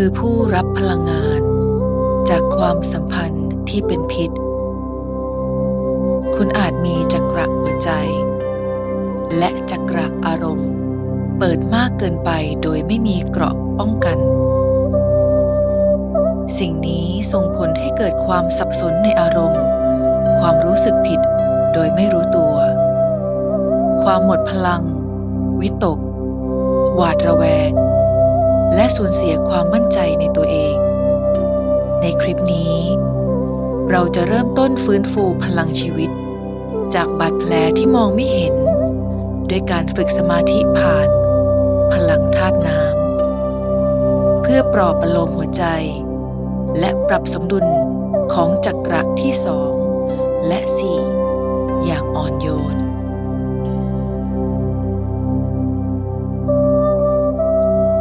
คือผู้รับพลังงาน จากความสัมพันธ์ที่เป็นพิษ คุณอาจมีจักระหัวใจ และจักระอารมณ์ เปิดมากเกินไปโดยไม่มีเกราะป้องกัน สิ่งนี้ส่งผลให้เกิดความสับสนในอารมณ์ ความรู้สึกผิดโดยไม่รู้ตัว ความหมดพลัง วิตก หวาดระแวง และสูญเสียความมั่นใจในตัวเอง ในคลิปนี้ เราจะเริ่มต้นฟื้นฟูพลังชีวิต จากบาดแผลที่มองไม่เห็น ด้วยการฝึกสมาธิผ่าน พลังธาตุน้ำเพื่อปลอบประโลมหัวใจ และปรับสมดุลของจักระที่สองและสี่อย่างอ่อนโยน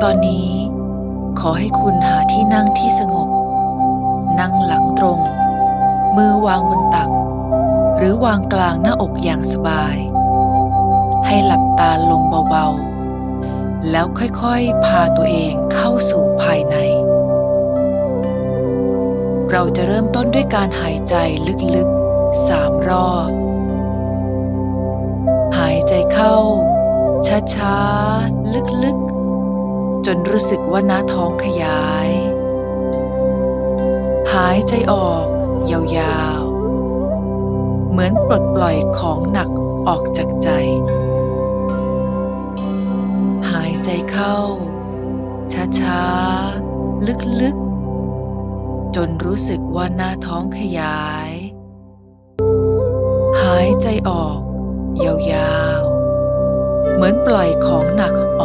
ตอนนี้ ขอให้คุณหาที่นั่งที่สงบ นั่งหลังตรง มือวางบนตัก หรือวางกลางหน้าอกอย่างสบาย ให้หลับตาลงเบาๆ แล้วค่อยๆ พาตัวเองเข้าสู่ภายใน เราจะเริ่มต้นด้วยการหายใจลึกๆสามรอบ หายใจเข้าช้าๆ ลึกๆ จนรู้สึกว่าหน้าท้องขยาย หายใจออก ยาวๆ เหมือนปลดปล่อยของหนักออกจากใจ หายใจเข้า ช้าๆ ลึกๆ จนรู้สึกว่าหน้าท้องขยาย หายใจออก ยาวๆ เหมือนปล่อยของหนักออก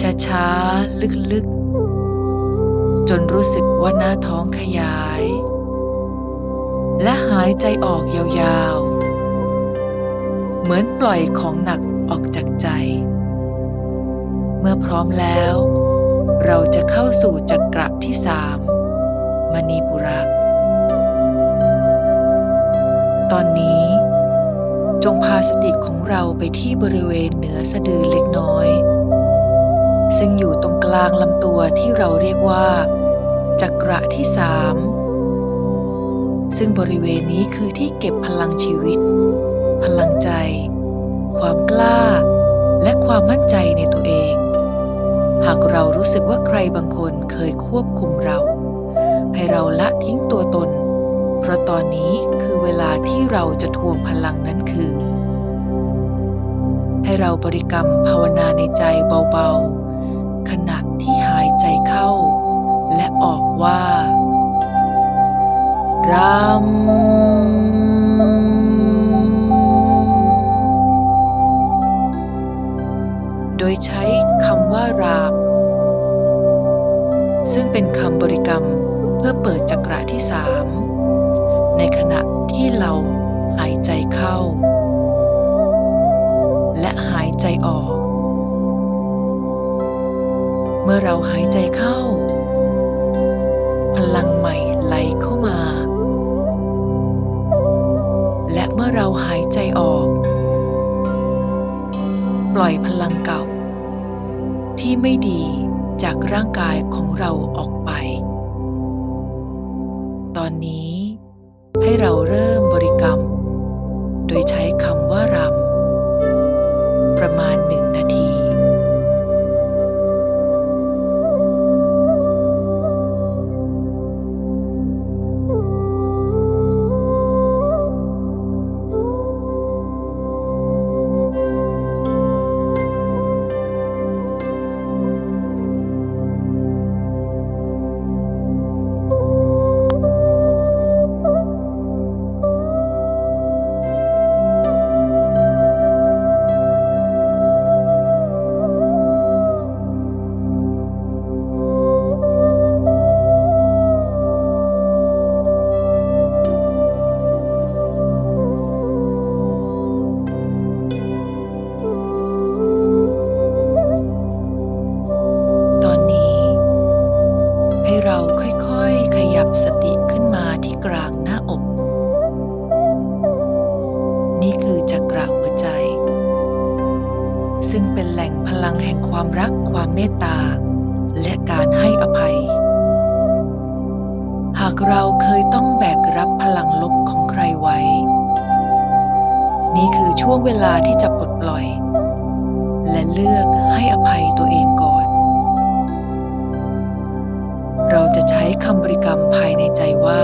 ช้าๆ ลึกๆ จนรู้สึกว่าหน้าท้องขยาย และหายใจออกยาวๆ เหมือนปล่อยของหนักออกจากใจ เมื่อพร้อมแล้ว เราจะเข้าสู่จักระที่สามมณีปุระตอนนี้ จงพาสติของเราไปที่บริเวณเหนือสะดือเล็กน้อย ซึ่งอยู่ตรงกลางลำตัวที่เราเรียกว่า จักระที่สามซึ่งบริเวณนี้คือที่เก็บพลังชีวิต พลังใจ ความกล้า และความมั่นใจในตัวเอง หากเรารู้สึกว่าใครบางคนเคยควบคุมเรา ให้เราละทิ้งตัวตน เพราะตอนนี้คือเวลาที่เราจะทวงพลังนั้นคือ ให้เราบริกรรมภาวนาในใจเบาๆ ขณะที่หายใจเข้า และออกว่ารำโดยใช้คำว่าราม ซึ่งเป็นคำบริกรรมเพื่อเปิดจักระที่สามในขณะที่เราหายใจเข้า และหายใจออก เมื่อเราหายใจเข้า พลังใหม่ไหลเข้ามา และเมื่อเราหายใจออก ปล่อยพลังเก่า ที่ไม่ดีจากร่างกายของเราออกไป ตอนนี้ให้เราเริ่มบริกรรม ซึ่งเป็นแหล่งพลังแห่งความรักความเมตตา และการให้อภัย หากเราเคยต้องแบกรับพลังลบของใครไว้ นี่คือช่วงเวลาที่จะปลดปล่อย และเลือกให้อภัยตัวเองก่อน เราจะใช้คำบริกรรมภายในใจว่า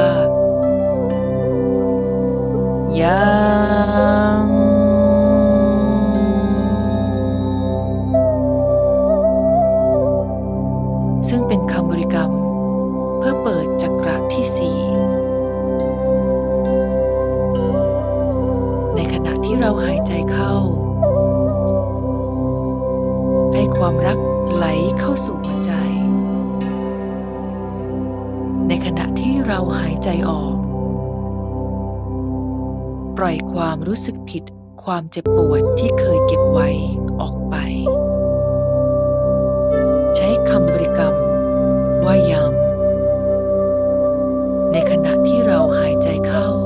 ยัง ที่เราหายใจเข้า ให้ความรักไหลเข้าสู่หัวใจ ในขณะที่เราหายใจออก ปล่อยความรู้สึกผิดความเจ็บปวดที่เคยเก็บไว้ออกไป ใช้คำบริกรรม ว่ายามในขณะที่เราหายใจเข้า